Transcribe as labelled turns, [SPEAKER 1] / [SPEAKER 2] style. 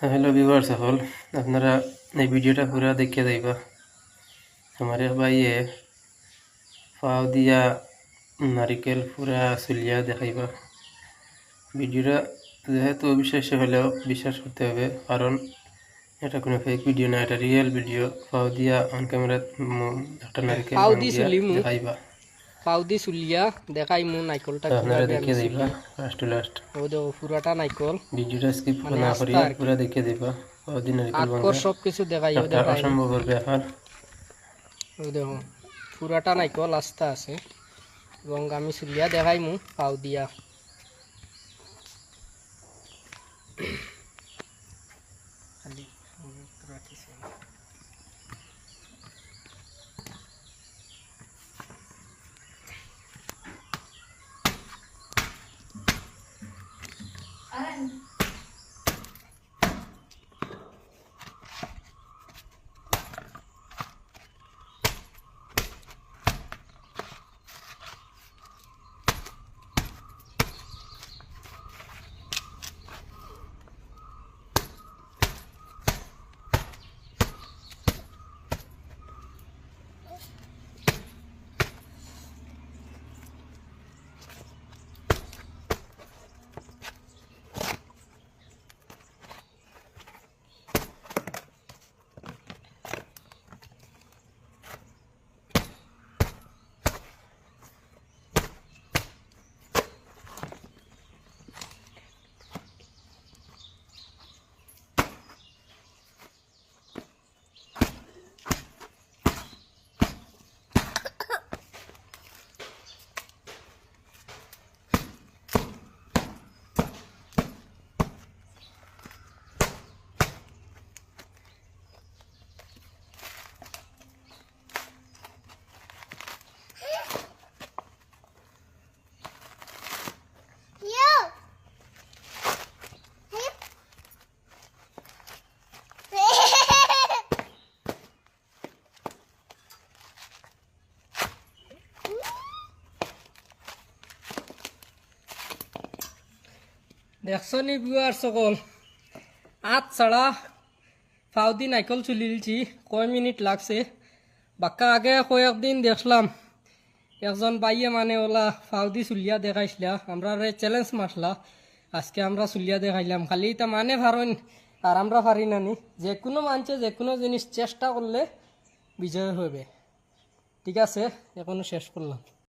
[SPEAKER 1] Hello viewer সকল আপনারা এই ভিডিওটা পুরা দেখে যাইবা আমার ভাইয়ে পাও দিয়া নারিকেল পুরা চুলিয়া দেখাইবা। ভিডিওটা যেহেতু অবিশ্বাস্য হলেও বিশ্বাস করতে হবে কারণ এটা কোনো ফেক ভিডিও না এটা রিয়েল ভিডিও পাও দিয়া অন ক্যামেরা একটা নারিকেল। দেখাইবা।
[SPEAKER 2] পাউদি চুলিয়া দেখাই মু নাইকলটা
[SPEAKER 1] আপনারা দেখে
[SPEAKER 2] আমি
[SPEAKER 1] যাইবা
[SPEAKER 2] চুলিয়া।
[SPEAKER 1] ফার্স্ট টু লাস্ট
[SPEAKER 2] ও দেখো পুরাটা নাইকল
[SPEAKER 1] ভিডিওটা স্কিপ
[SPEAKER 2] মানে
[SPEAKER 1] না
[SPEAKER 2] আস্তা
[SPEAKER 1] করিয়া
[SPEAKER 2] আর কি।
[SPEAKER 1] পুরা দেখে দি
[SPEAKER 2] আকর
[SPEAKER 1] ভাঙা
[SPEAKER 2] সব কিছু দেখাই ও দেখাই
[SPEAKER 1] অসম্ভবের ব্যাপার
[SPEAKER 2] ও দেখো পুরাটা নাইকল আস্তা আছে। এবং আমি চুলিয়া দেখাই মু পাও and দেখছ নি বিয়ার সকল? আট ছাড়া ফাউদি নাইকল চুলিলছি কয় মিনিট লাগছে? বাক্কা আগে কয়েকদিন দেখলাম, একজন বাইয়ে মানে ওলা ফাউদি চুলিয়া দেখাইছিলা। আমরা রে চ্যালেঞ্জ মারলা আজকে আমরা চুলিয়া দেখাইলাম। খালি এটা মানে পারেন আর আমরা পারি নানি। যে কোনো মানুষে যে কোনো জিনিস চেষ্টা করলে বিজয় হবে ঠিক আছে, এখনও শেষ করলাম।